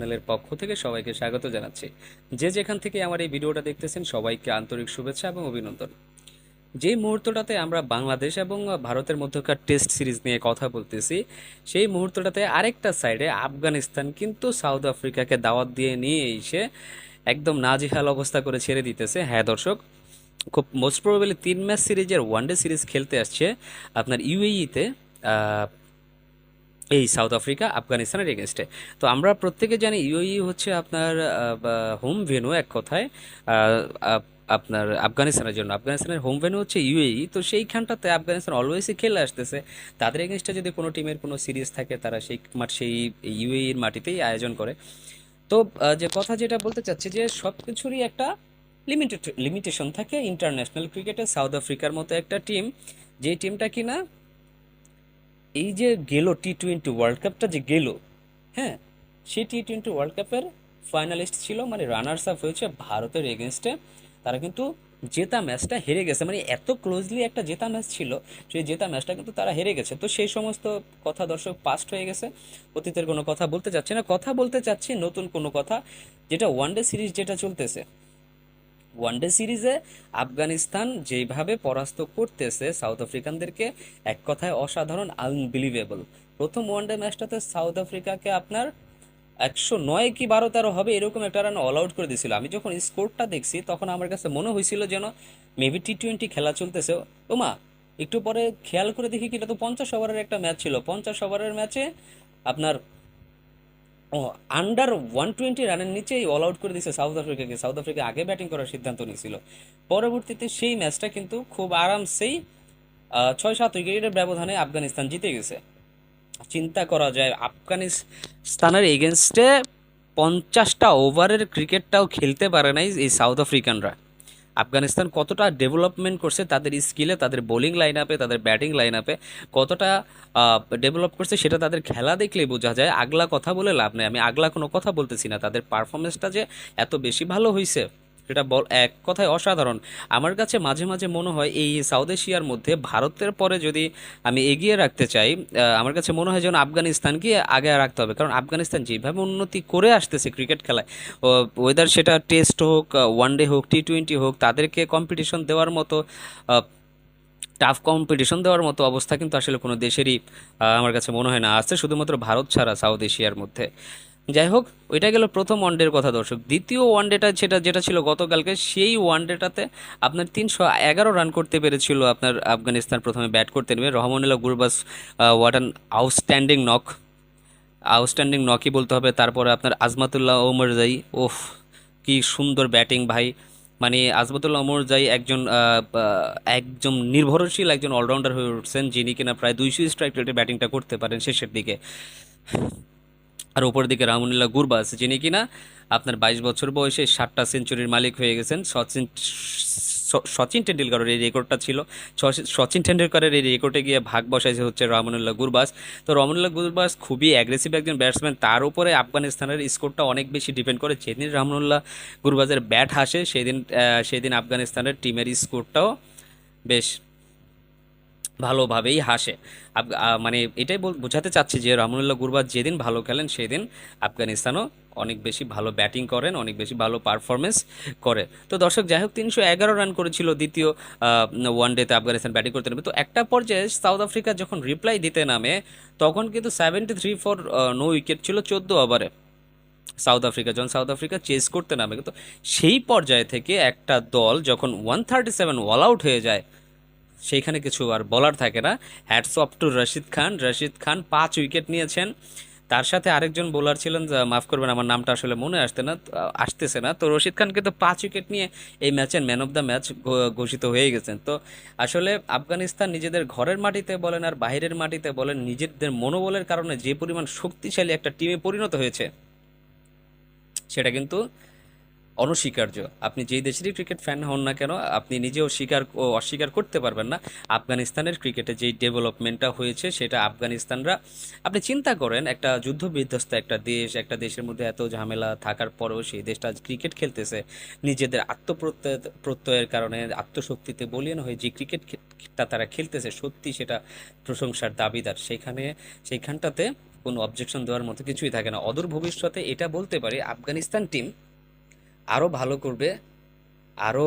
চ্যানেলের পক্ষ থেকে সবাইকে স্বাগত জানাচ্ছি। যে যেখান থেকে আমার এই ভিডিওটা দেখতেছেন, সবাইকে আন্তরিক শুভেচ্ছা এবং অভিনন্দন। যে মুহূর্তটাতে আমরা বাংলাদেশ এবং ভারতের মধ্যকার টেস্ট সিরিজ নিয়ে কথা বলতেছি, সেই মুহূর্তটাতে আরেকটা সাইডে আফগানিস্তান কিন্তু সাউথ আফ্রিকাকে দাওয়াত দিয়ে নিয়ে এসে একদম নাজেহাল অবস্থা করে ছেড়ে দিতেছে। হ্যাঁ দর্শক, খুব মোস্ট প্রবাবলি তিন ম্যাচ সিরিজের ওয়ানডে সিরিজ খেলতে আসছে আপনার ইউএইতে এই সাউথ আফ্রিকা আফগানিস্তানের এগেনস্টে তো আমরা প্রত্যেকে জানি ইউএই হচ্ছে আপনার হোম ভেনু এক কথায়। আপনার আফগানিস্তানের জন্য। আফগানিস্তানের হোম ভেনু হচ্ছে ইউএই তো সেইখানটাতে আফগানিস্তান অলওয়েজই খেলে আসতেছে। তাদের এগেনস্টে যদি কোনো টিমের কোনো সিরিজ থাকে, তারা সেই মাঠ, সেই ইউএইর মাটিতেই আয়োজন করে। তো যে কথা যেটা বলতে চাচ্ছি যে সব কিছুরই একটা লিমিটেড লিমিটেশন থাকে। ইন্টারন্যাশনাল ক্রিকেটে সাউথ আফ্রিকার মতো একটা টিম যে টিমটা কিনা এই যে গেল টি টোয়েন্টি ওয়ার্ল্ড কাপটা যে গেল হ্যাঁ সেই টি টোয়েন্টি ওয়ার্ল্ড কাপের ফাইনালিস্ট ছিল মানে রানার্স আপ হয়েছে ভারতের এগেনস্টে তারা কিন্তু জেতা ম্যাচটা হেরে গেছে। মানে এত ক্লোজলি একটা জেতা ম্যাচ ছিল, সেই জেতা ম্যাচটা কিন্তু তারা হেরে গেছে। তো সেই সমস্ত কথা দর্শক পাস্ট হয়ে গেছে। অতীতের কোনো কথা বলতে চাচ্ছি না। কথা বলতে চাচ্ছি নতুন কোনো কথা, যেটা ওয়ানডে সিরিজ যেটা চলতেছে। ওয়ানডে সিরিজে আফগানিস্তান যেভাবে পরাস্ত করতেছে, সাউথ আফ্রিকানদেরকে এক কথায় অসাধারণ আনবিলিভেবল প্রথম ওয়ানডে ম্যাচটাতে সাউথ আফ্রিকাকে আপনার একশো নয় কি বারো তেরো হবে এরকম একটা রান অল আউট করে দিয়েছিল। আমি যখন স্কোরটা দেখছি, তখন আমার কাছে মনে হয়েছিল যেন মেবি টি টোয়েন্টি খেলা চলতেছে। ওমা, একটু পরে খেয়াল করে দেখি কি, এটা তো পঞ্চাশ ওভারের একটা ম্যাচ ছিল। পঞ্চাশ ওভারের ম্যাচে আপনার আন্ডার ওয়ান টোয়েন্টি রানের নিচেই অল আউট করে দিয়েছে সাউথ আফ্রিকাকে সাউথ আফ্রিকা আগে ব্যাটিং করার সিদ্ধান্ত নিয়েছিল। পরবর্তীতে সেই ম্যাচটা কিন্তু খুব আরামসেই ছয় সাত উইকেটের ব্যবধানে আফগানিস্তান জিতে গেছে। চিন্তা করা যায়, আফগানিস্তানের এগেনস্টে পঞ্চাশটা ওভারের ক্রিকেটটাও খেলতে পারে নাই এই সাউথ আফ্রিকানরা আফগানিস্তান কতটা ডেভেলপমেন্ট করছে, তাদের স্কিলে, তাদের বোলিং লাইন আপে তাদের ব্যাটিং লাইন আপে কতটা ডেভেলপ করছে সেটা তাদের খেলা দেখলেই বোঝা যায়। আগলা কথা বলে লাভ নেই। আমি আগলা কোনো কথা বলতেছি না। তাদের পারফরমেন্সটা যে এত বেশি ভালো হয়েছে সেটা বল, এক কথায় অসাধারণ। আমার কাছে মাঝে মাঝে মনে হয় এই সাউথ এশিয়ার মধ্যে ভারতের পরে যদি আমি এগিয়ে রাখতে চাই আমার কাছে মনে হয় যেন আফগানিস্তানকে আগে রাখতে হবে। কারণ আফগানিস্তান যেভাবে উন্নতি করে আসতেছে ক্রিকেট খেলায় ওয়েদার সেটা টেস্ট হোক ওয়ান ডে হোক টি টোয়েন্টি হোক, তাদেরকে কম্পিটিশন দেওয়ার মতো টাফ কম্পিটিশন দেওয়ার মতো অবস্থা কিন্তু আসলে কোনো দেশেরই আমার কাছে মনে হয় না। আছে শুধুমাত্র ভারত ছাড়া সাউথ এশিয়ার মধ্যে। যাই হোক ওইটা গেল প্রথম ওয়ানডের কথা দর্শক। দ্বিতীয় ওয়ানডেটা সেটা যেটা ছিল গতকালকে, সেই ওয়ানডেটাতে আপনার তিনশো এগারো রান করতে পেরেছিল আপনার আফগানিস্তান। প্রথমে ব্যাট করতে নেবে Rahmanullah Gurbaz what an outstanding knock outstanding নকই বলতে হবে। তারপরে আপনার আজমাতুল্লাহ ওমর ওফ, কি সুন্দর ব্যাটিং ভাই। মানে আজমাতুল্লাহ ওমর জাই একজন একজন নির্ভরশীল একজন অলরাউন্ডার হয়ে উঠছেন, যিনি কিনা প্রায় দুইশো স্ট্রাইক রেটে ব্যাটিংটা করতে পারেন শেষের দিকে। আর উপরের দিকে রামুনুল্লাহ গুরবাস যিনি কিনা আপনার বাইশ বছর বয়সে ষাটটা সেঞ্চুরির মালিক হয়ে গেছেন। সচিন সচিন টেন্ডুলকারের এই রেকর্ডটা ছিল। সচিন টেন্ডুলকারের এই রেকর্ডে গিয়ে ভাগ বসাইছে হচ্ছে রামনুল্লাহ গুরবাস। তো রামনুল্লাহ গুরবাস খুবই অ্যাগ্রেসিভ একজন ব্যাটসম্যান তার উপরে আফগানিস্তানের স্কোরটা অনেক বেশি ডিপেন্ড করে। যেদিন রামনুল্লাহ গুরবাজের ব্যাট হাসে সেদিন সেদিন আফগানিস্তানের টিমের স্কোরটাও বেশ ভালোভাবেই হাসে। মানে এটাই বোঝাতে চাচ্ছি যে রামনুল্লাহ গুরবাজ যেদিন ভালো খেলেন, সেদিন আফগানিস্তানও অনেক বেশি ভালো ব্যাটিং করেন, অনেক বেশি ভালো পারফরমেন্স করে। তো দর্শক, যাই হোক, তিনশো এগারো রান করেছিল দ্বিতীয় ওয়ান ডেতে আফগানিস্তান ব্যাটিং করতে নেবে তো একটা পর্যায়ে সাউথ আফ্রিকা যখন রিপ্লাই দিতে নামে, তখন কিন্তু seventy three for no wicket ছিল চোদ্দ ওভারে। সাউথ আফ্রিকা যখন সাউথ আফ্রিকা চেস করতে নামে কিন্তু সেই পর্যায়ে থেকে একটা দল যখন one thirty seven all out হয়ে যায় সেইখানে কিছু আর বলার থাকে না। Hats off to Rashid Khan Rashid Khan পাঁচ উইকেট নিয়েছেন। তার সাথে আরেকজন বোলার ছিলেন মাফ করবেন, আমার নামটা আসলে মনে আসতে না আসতেছে না। তো রশিদ খান কিন্তু পাঁচ উইকেট নিয়ে এই ম্যাচের ম্যান অফ দ্য ম্যাচ ঘোষিত হয়ে গেছেন। তো আসলে আফগানিস্তান নিজেদের ঘরের মাটিতে বলেন আর বাইরের মাটিতে বলেন, নিজেদের মনোবলের কারণে যে পরিমাণ শক্তিশালী একটা টিমে পরিণত হয়েছে, সেটা কিন্তু অনস্বীকার্য। আপনি যেই দেশেরই ক্রিকেট ফ্যান হন না কেন, আপনি নিজেও স্বীকার ও অস্বীকার করতে পারবেন না। আফগানিস্তানের ক্রিকেটে যেই ডেভেলপমেন্টটা হয়েছে, সেটা আফগানিস্তানরা, আপনি চিন্তা করেন, একটা যুদ্ধ বিধ্বস্ত একটা দেশ, একটা দেশের মধ্যে এত ঝামেলা থাকার পরেও সেই দেশটা ক্রিকেট খেলতেছে। নিজেদের আত্মপ্রত্যয়, প্রত্যয়ের কারণে, আত্মশক্তিতে বলিয়ান হয়ে যে ক্রিকেটটা তারা খেলতেছে, সত্যি সেটা প্রশংসার দাবিদার। সেখানে, সেইখানটাতে কোনো অবজেকশন দেওয়ার মতো কিছুই থাকে না। অদূর ভবিষ্যতে এটা বলতে পারি, আফগানিস্তান টিম আরও ভালো করবে আরও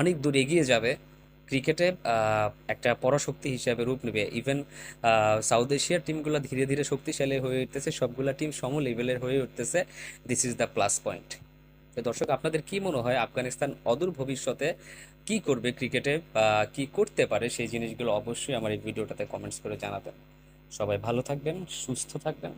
অনেক দূর এগিয়ে যাবে। ক্রিকেটে একটা পরাশক্তি হিসাবে রূপ নেবে। ইভেন সাউথ এশিয়ার টিমগুলো ধীরে ধীরে শক্তিশালী হয়ে উঠতেছে, সবগুলা টিম সম লেভেলের হয়ে উঠতেছে। This is the plus point তো দর্শক, আপনাদের কি মনে হয়, আফগানিস্তান অদূর ভবিষ্যতে কি করবে ক্রিকেটে, বা কি করতে পারে সেই জিনিসগুলো অবশ্যই আমার এই ভিডিওটাতে কমেন্টস করে জানাবেন। সবাই ভালো থাকবেন, সুস্থ থাকবেন।